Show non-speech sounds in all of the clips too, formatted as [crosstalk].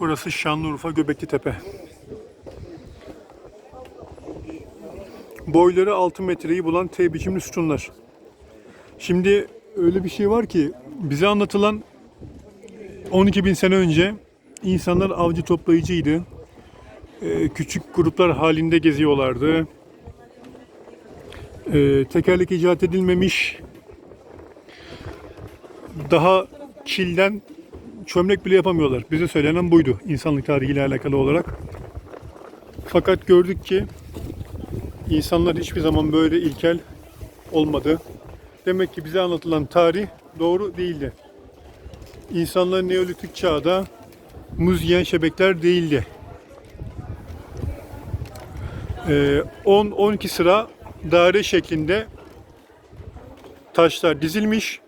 Burası Şanlıurfa Göbekli Tepe. Boyları 6 metreyi bulan T biçimli sütunlar. Şimdi öyle bir şey var ki bize anlatılan 12 bin sene önce insanlar avcı toplayıcıydı. Ee, küçük gruplar halinde geziyorlardı. Ee, tekerlek icat edilmemiş. Daha kilden çömlek bile yapamıyorlar. Bize söylenen buydu insanlık tarihiyle alakalı olarak. Fakat gördük ki insanlar hiçbir zaman böyle ilkel olmadı. Demek ki bize anlatılan tarih doğru değildi. İnsanlar Neolitik çağda muz yiyen şebekler değildi. Ee, 10-12 sıra daire şeklinde taşlar dizilmiş.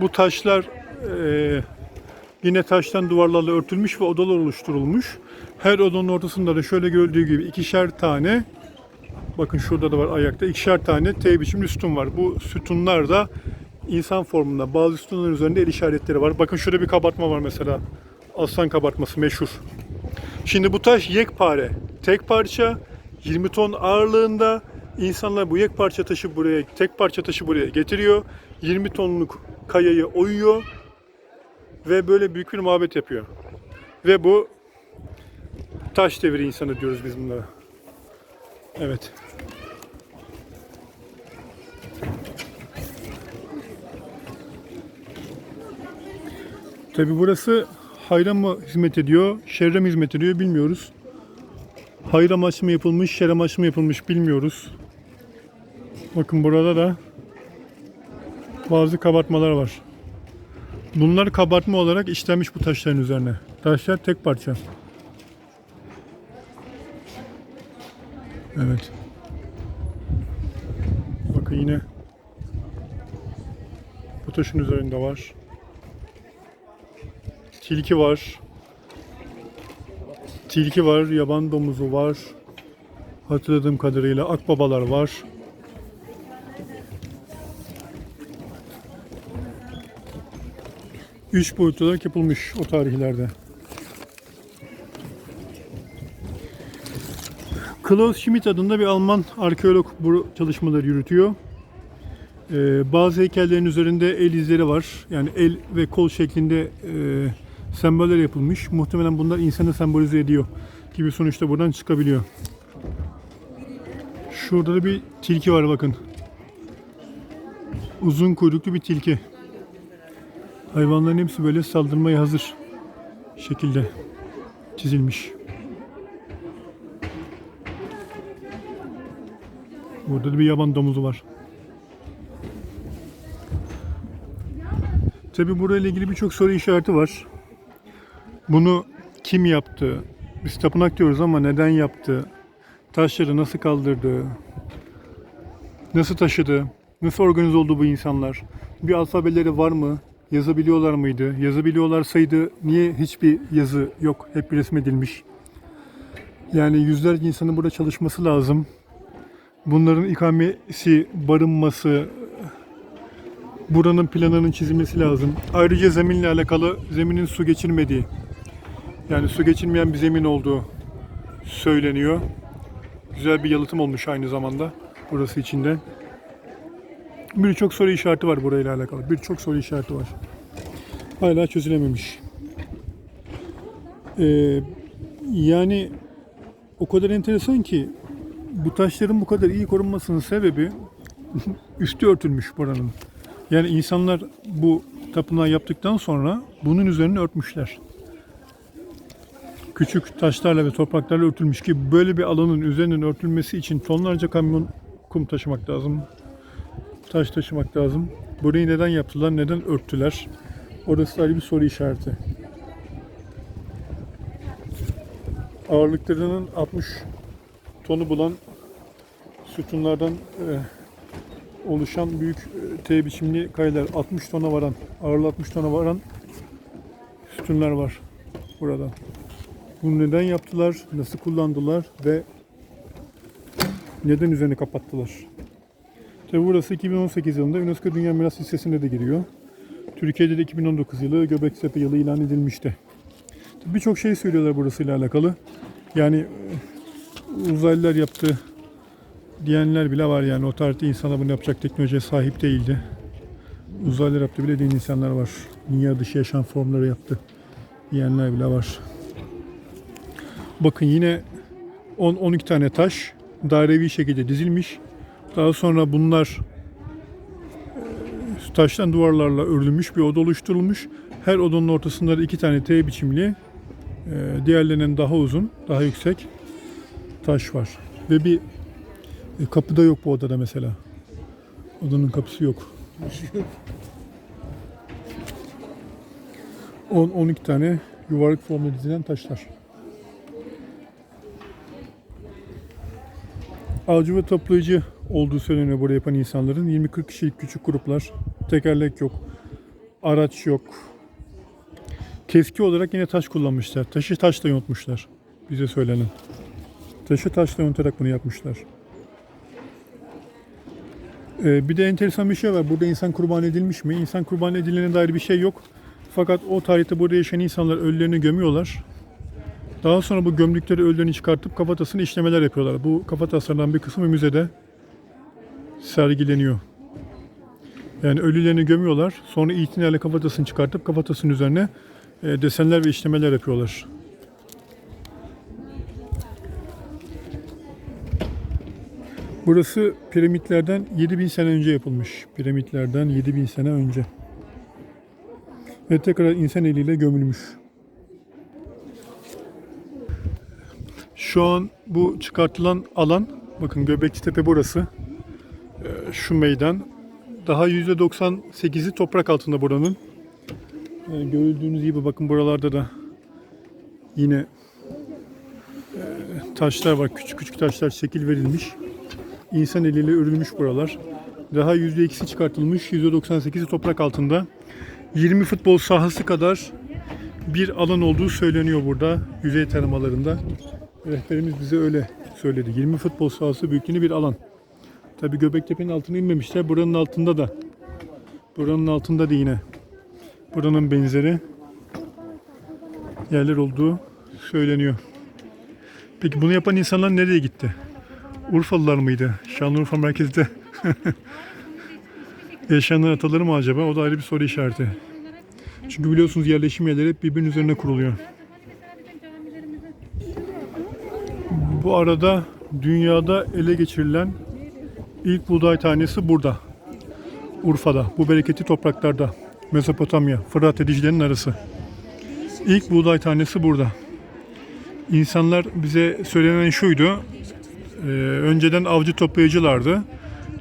Bu taşlar e, yine taştan duvarlarla örtülmüş ve odalar oluşturulmuş. Her odanın ortasında da şöyle gördüğü gibi ikişer tane bakın şurada da var ayakta ikişer tane T biçimli sütun var. Bu sütunlar da insan formunda. Bazı sütunların üzerinde el işaretleri var. Bakın şurada bir kabartma var mesela. Aslan kabartması meşhur. Şimdi bu taş yekpare. Tek parça 20 ton ağırlığında insanlar bu yek parça taşı buraya, tek parça taşı buraya getiriyor. 20 tonluk kayayı oyuyor ve böyle büyük bir mabet yapıyor. Ve bu taş devri insanı diyoruz biz bunlara. Evet. Tabi burası hayra mı hizmet ediyor, şerre mi hizmet ediyor bilmiyoruz. Hayır amaçlı mı yapılmış, şer amaçlı mı yapılmış bilmiyoruz. Bakın burada da bazı kabartmalar var. Bunlar kabartma olarak işlenmiş bu taşların üzerine. Taşlar tek parça. Evet. Bakın yine bu taşın üzerinde var. Tilki var. Tilki var, yaban domuzu var. Hatırladığım kadarıyla akbabalar var. Üç boyutlu olarak yapılmış o tarihlerde. Klaus Schmidt adında bir Alman arkeolog bu çalışmaları yürütüyor. Ee, bazı heykellerin üzerinde el izleri var. Yani el ve kol şeklinde e, semboller yapılmış. Muhtemelen bunlar insanı sembolize ediyor gibi sonuçta buradan çıkabiliyor. Şurada da bir tilki var bakın. Uzun kuyruklu bir tilki. Hayvanların hepsi böyle saldırmaya hazır şekilde çizilmiş. Burada da bir yaban domuzu var. Tabi burayla ilgili birçok soru işareti var. Bunu kim yaptı? Biz tapınak diyoruz ama neden yaptı? Taşları nasıl kaldırdı? Nasıl taşıdı? Nasıl organize oldu bu insanlar? Bir alfabeleri var mı? Yazabiliyorlar mıydı? Yazabiliyorlarsaydı niye hiçbir yazı yok? Hep resmedilmiş. Yani yüzlerce insanın burada çalışması lazım. Bunların ikamesi, barınması, buranın planının çizilmesi lazım. Ayrıca zeminle alakalı zeminin su geçirmediği, yani su geçirmeyen bir zemin olduğu söyleniyor. Güzel bir yalıtım olmuş aynı zamanda burası içinde. Birçok soru işareti var burayla alakalı. Birçok soru işareti var. Hala çözülememiş. Ee, yani o kadar enteresan ki bu taşların bu kadar iyi korunmasının sebebi [laughs] üstü örtülmüş buranın. Yani insanlar bu tapınağı yaptıktan sonra bunun üzerine örtmüşler. Küçük taşlarla ve topraklarla örtülmüş ki böyle bir alanın üzerinin örtülmesi için tonlarca kamyon kum taşımak lazım. Taş taşımak lazım. Burayı neden yaptılar, neden örttüler? Orası ayrı bir soru işareti. Ağırlıklarının 60 tonu bulan sütunlardan e, oluşan büyük e, T biçimli kayalar 60 tona varan, ağırlığı 60 tona varan sütunlar var burada. Bunu neden yaptılar, nasıl kullandılar ve neden üzerine kapattılar? Tabi burası 2018 yılında UNESCO Dünya Miras Listesi'ne de giriyor. Türkiye'de de 2019 yılı Göbektepe yılı ilan edilmişti. Birçok şey söylüyorlar burasıyla alakalı. Yani e, uzaylılar yaptı diyenler bile var yani o tarihte insana bunu yapacak teknolojiye sahip değildi. Uzaylılar yaptı bile diyen insanlar var. Dünya dışı yaşam formları yaptı diyenler bile var. Bakın yine 10-12 tane taş dairevi şekilde dizilmiş. Daha sonra bunlar e, taştan duvarlarla örülmüş bir oda oluşturulmuş. Her odanın ortasında da iki tane T biçimli, e, diğerlerinden daha uzun, daha yüksek taş var. Ve bir e, kapı da yok bu odada mesela. Odanın kapısı yok. 10-12 tane yuvarlak formda dizilen taşlar. Avcı ve toplayıcı olduğu söyleniyor buraya yapan insanların. 20-40 kişilik küçük gruplar. Tekerlek yok. Araç yok. Keski olarak yine taş kullanmışlar. Taşı taşla yontmuşlar. Bize söylenen. Taşı taşla yontarak bunu yapmışlar. Ee, bir de enteresan bir şey var. Burada insan kurban edilmiş mi? İnsan kurban edilene dair bir şey yok. Fakat o tarihte burada yaşayan insanlar ölülerini gömüyorlar. Daha sonra bu gömdükleri ölülerini çıkartıp kafatasını işlemeler yapıyorlar. Bu kafataslardan bir kısmı müzede sergileniyor. Yani ölülerini gömüyorlar. Sonra itinayla kafatasını çıkartıp kafatasının üzerine e, desenler ve işlemeler yapıyorlar. Burası piramitlerden 7000 sene önce yapılmış. Piramitlerden 7000 sene önce. Ve tekrar insan eliyle gömülmüş. Şu an bu çıkartılan alan, bakın Göbekli Tepe burası. Ee, Şu meydan. Daha %98'i toprak altında buranın. Ee, Görüldüğünüz gibi bakın buralarda da yine e, taşlar var. Küçük küçük taşlar şekil verilmiş. İnsan eliyle örülmüş buralar. Daha %2'si çıkartılmış. %98'i toprak altında. 20 futbol sahası kadar bir alan olduğu söyleniyor burada yüzey tanımalarında. Rehberimiz bize öyle söyledi. 20 futbol sahası büyüklüğünde bir alan. Tabi Göbektepe'nin altına inmemişler. Buranın altında da. Buranın altında da yine. Buranın benzeri yerler olduğu söyleniyor. Peki bunu yapan insanlar nereye gitti? Urfalılar mıydı? Şanlıurfa merkezde [laughs] yaşayanlar ataları mı acaba? O da ayrı bir soru işareti. Çünkü biliyorsunuz yerleşim yerleri hep birbirinin üzerine kuruluyor. Bu arada dünyada ele geçirilen ilk buğday tanesi burada. Urfa'da. Bu bereketli topraklarda. Mezopotamya, Fırat ve Dicle'nin arası. İlk buğday tanesi burada. İnsanlar bize söylenen şuydu. Ee, önceden avcı toplayıcılardı.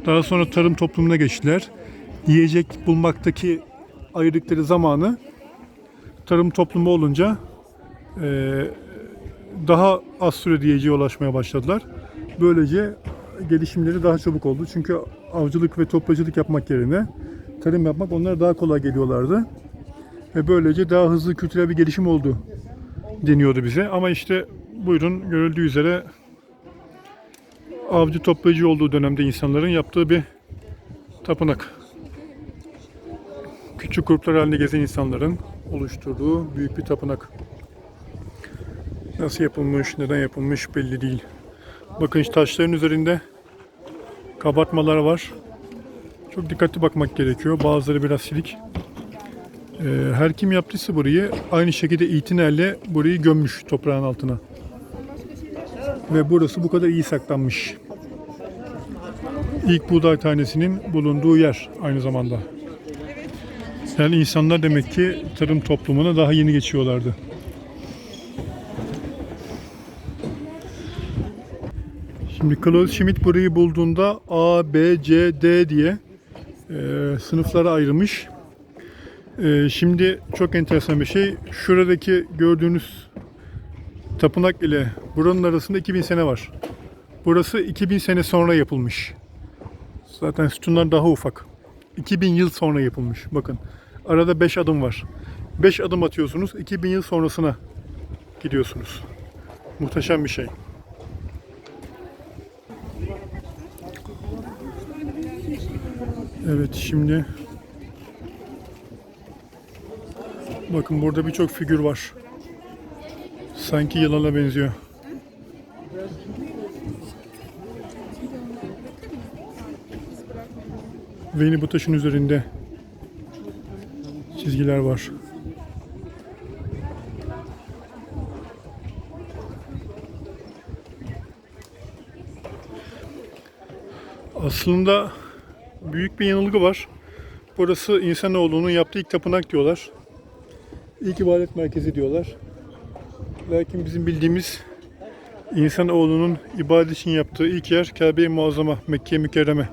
Daha sonra tarım toplumuna geçtiler. Yiyecek bulmaktaki ayırdıkları zamanı tarım toplumu olunca e, daha az sürede yiyeceğe ulaşmaya başladılar. Böylece gelişimleri daha çabuk oldu. Çünkü avcılık ve toplayıcılık yapmak yerine tarım yapmak onlara daha kolay geliyorlardı. Ve böylece daha hızlı kültürel bir gelişim oldu deniyordu bize. Ama işte buyurun görüldüğü üzere avcı toplayıcı olduğu dönemde insanların yaptığı bir tapınak. Küçük gruplar halinde gezen insanların oluşturduğu büyük bir tapınak. Nasıl yapılmış, neden yapılmış belli değil. Bakın şu taşların üzerinde kabartmalar var. Çok dikkatli bakmak gerekiyor. Bazıları biraz silik. Ee, her kim yaptıysa burayı aynı şekilde itinayla burayı gömmüş toprağın altına. Ve burası bu kadar iyi saklanmış. İlk buğday tanesinin bulunduğu yer aynı zamanda. Yani insanlar demek ki tarım toplumuna daha yeni geçiyorlardı. Şimdi Klaus Schmidt burayı bulduğunda A, B, C, D diye e, sınıflara ayırmış. E, şimdi çok enteresan bir şey. Şuradaki gördüğünüz tapınak ile buranın arasında 2000 sene var. Burası 2000 sene sonra yapılmış. Zaten sütunlar daha ufak. 2000 yıl sonra yapılmış. Bakın arada 5 adım var. 5 adım atıyorsunuz. 2000 yıl sonrasına gidiyorsunuz. Muhteşem bir şey. Evet şimdi bakın burada birçok figür var. Sanki yılana benziyor. Ve yine bu taşın üzerinde çizgiler var. Aslında büyük bir yanılgı var. Burası insanoğlunun yaptığı ilk tapınak diyorlar. İlk ibadet merkezi diyorlar. Lakin bizim bildiğimiz insanoğlunun ibadet için yaptığı ilk yer Kabe-i Muazzama, Mekke Mükerreme.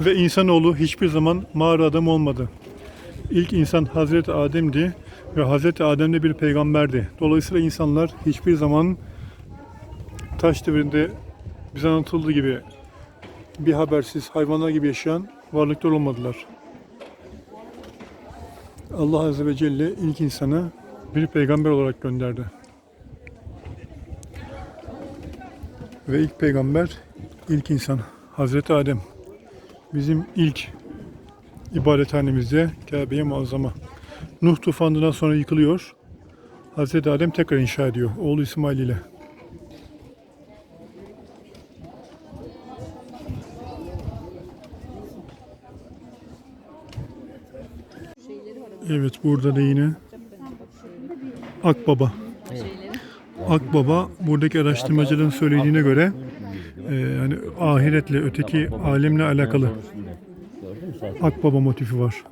Ve insanoğlu hiçbir zaman mağara adam olmadı. İlk insan Hazreti Adem'di ve Hazreti Adem de bir peygamberdi. Dolayısıyla insanlar hiçbir zaman taş devrinde bize anlatıldığı gibi bir habersiz hayvanlar gibi yaşayan varlıklar olmadılar. Allah Azze ve Celle ilk insana bir peygamber olarak gönderdi. Ve ilk peygamber, ilk insan Hazreti Adem. Bizim ilk ibadethanemizde Kabe'ye muazzama. Nuh tufanından sonra yıkılıyor. Hazreti Adem tekrar inşa ediyor oğlu İsmail ile. Evet burada da yine Akbaba. Akbaba buradaki araştırmacıların söylediğine göre e, yani ahiretle öteki alemle alakalı Akbaba motifi var.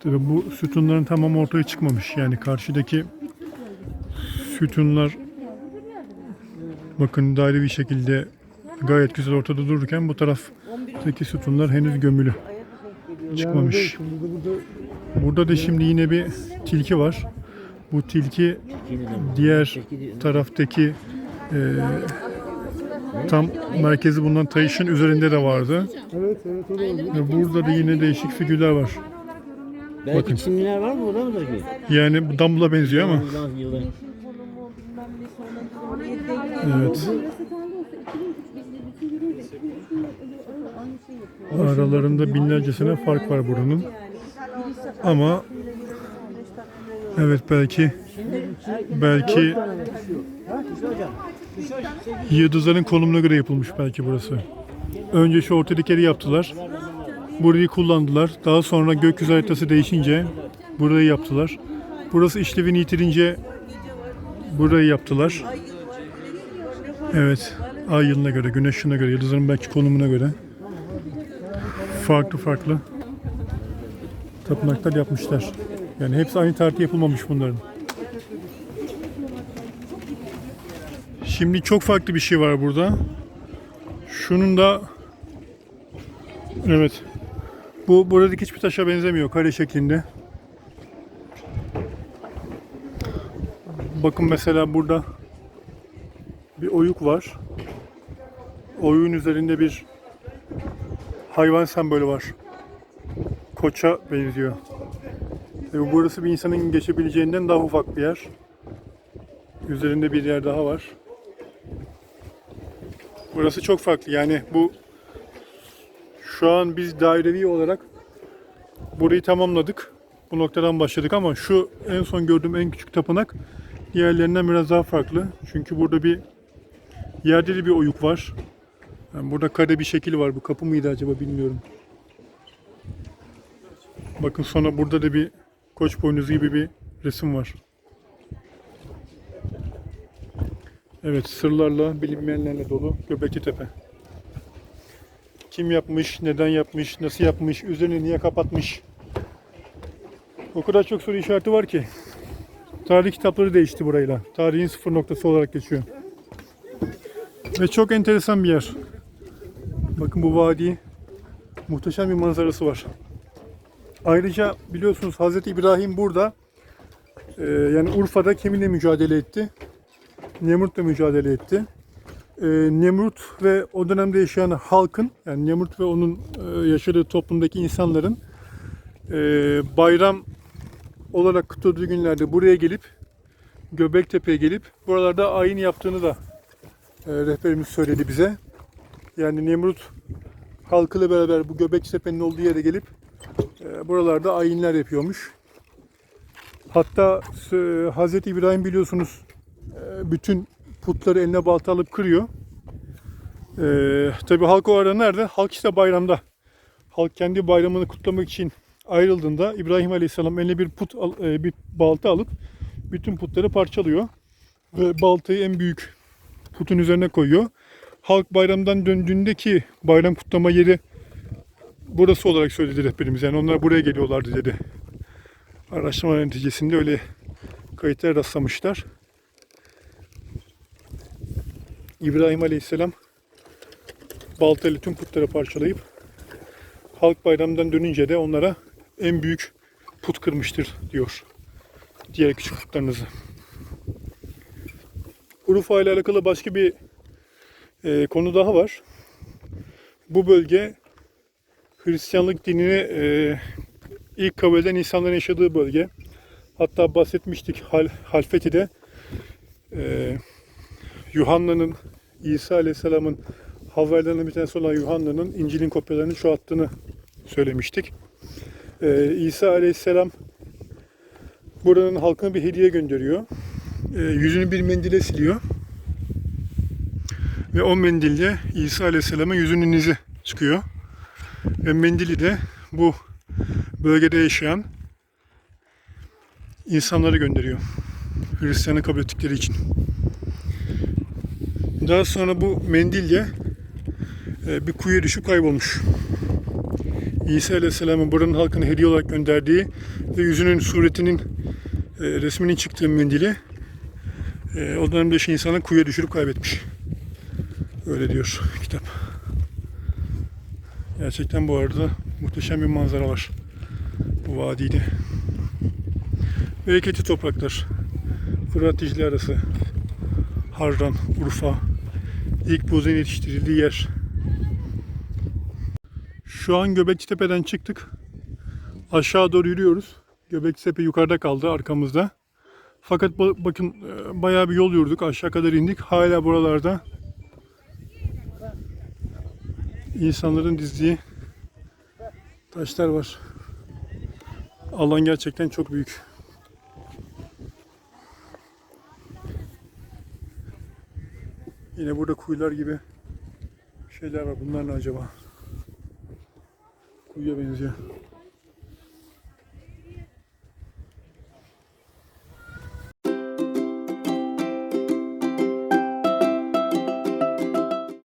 Tabi bu sütunların tamamı ortaya çıkmamış. Yani karşıdaki sütunlar bakın dairevi şekilde gayet güzel ortada dururken bu taraftaki sütunlar henüz gömülü. Çıkmamış. Burada da şimdi yine bir tilki var. Bu tilki diğer taraftaki e, tam merkezi bulunan taşın üzerinde de vardı. Evet evet. Ve burada da yine değişik figürler var. Belki Bakın. Çinliler var mı burada ki? Yani bu Dumble'a benziyor ama. Evet. Aralarında binlercesine fark var buranın. Ama evet belki belki yıldızların konumuna göre yapılmış belki burası. Önce şu ortadaki yaptılar. Burayı kullandılar. Daha sonra gökyüzü haritası değişince burayı yaptılar. Burası işlevini yitirince burayı yaptılar. Evet. Ay yılına göre, güneş yılına göre, yıldızların belki konumuna göre farklı farklı tapınaklar yapmışlar. Yani hepsi aynı tarihte yapılmamış bunların. Şimdi çok farklı bir şey var burada. Şunun da evet bu buradaki hiçbir taşa benzemiyor kare şeklinde. Bakın mesela burada bir oyuk var. Oyuğun üzerinde bir hayvan sembolü var. Koça benziyor. Ve burası bir insanın geçebileceğinden daha ufak bir yer. Üzerinde bir yer daha var. Burası çok farklı. Yani bu şu an biz dairevi olarak burayı tamamladık. Bu noktadan başladık ama şu en son gördüğüm en küçük tapınak diğerlerinden biraz daha farklı. Çünkü burada bir yerde de bir oyuk var. Yani burada kare bir şekil var. Bu kapı mıydı acaba bilmiyorum. Bakın sonra burada da bir koç boynuzu gibi bir resim var. Evet sırlarla bilinmeyenlerle dolu Göbekli Tepe. Kim yapmış, neden yapmış, nasıl yapmış, üzerini niye kapatmış. O kadar çok soru işareti var ki. Tarih kitapları değişti burayla. Tarihin sıfır noktası olarak geçiyor. Ve çok enteresan bir yer. Bakın bu vadi muhteşem bir manzarası var. Ayrıca biliyorsunuz Hazreti İbrahim burada e, yani Urfa'da kiminle mücadele etti? Nemrut'la mücadele etti. E, Nemrut ve o dönemde yaşayan halkın yani Nemrut ve onun e, yaşadığı toplumdaki insanların e, bayram olarak kutladığı günlerde buraya gelip Göbektepe'ye gelip buralarda ayin yaptığını da e, rehberimiz söyledi bize. Yani Nemrut halkıyla beraber bu Göbektepe'nin olduğu yere gelip e, buralarda ayinler yapıyormuş. Hatta e, Hazreti İbrahim biliyorsunuz e, bütün putları eline balta alıp kırıyor. E, Tabi halk o arada nerede? Halk işte bayramda. Halk kendi bayramını kutlamak için ayrıldığında İbrahim Aleyhisselam eline bir put e, bir balta alıp bütün putları parçalıyor ve baltayı en büyük putun üzerine koyuyor. Halk bayramdan döndüğünde ki bayram kutlama yeri burası olarak söyledi rehberimiz. Yani onlar buraya geliyorlardı dedi. Araştırma neticesinde öyle kayıtlara rastlamışlar. İbrahim Aleyhisselam baltayla tüm putları parçalayıp halk bayramdan dönünce de onlara en büyük put kırmıştır diyor. Diğer küçük putlarınızı. Urfa ile alakalı başka bir e, konu daha var. Bu bölge Hristiyanlık dinini e, ilk kabul eden insanların yaşadığı bölge. Hatta bahsetmiştik Hal, Halfeti'de e, Yuhanna'nın İsa Aleyhisselam'ın haberlerinden bir tanesi olan Yuhanna'nın İncil'in kopyalarını çoğalttığını söylemiştik. E, İsa Aleyhisselam buranın halkına bir hediye gönderiyor. E, yüzünü bir mendile siliyor. Ve o mendille İsa Aleyhisselam'ın yüzünün izi çıkıyor. Ve mendili de bu bölgede yaşayan insanlara gönderiyor. Hristiyanı kabul ettikleri için. Daha sonra bu mendilye e, bir kuyuya düşüp kaybolmuş. İsa Aleyhisselam'ın buranın halkına hediye olarak gönderdiği ve yüzünün suretinin e, resminin çıktığı mendili e, o dönemde insanı kuyuya düşürüp kaybetmiş. Öyle diyor kitap. Gerçekten bu arada muhteşem bir manzara var. Bu vadide. Bereketli topraklar. Fırat Dicle arası. Harran, Urfa. İlk buzun yetiştirildiği yer. Şu an Göbektepe'den çıktık. Aşağı doğru yürüyoruz. Göbektepe yukarıda kaldı arkamızda. Fakat ba- bakın e, bayağı bir yol yürüdük. Aşağı kadar indik. Hala buralarda insanların dizdiği taşlar var. Alan gerçekten çok büyük. Yine burada kuyular gibi şeyler var. Bunlar ne acaba? Kuyuya benziyor.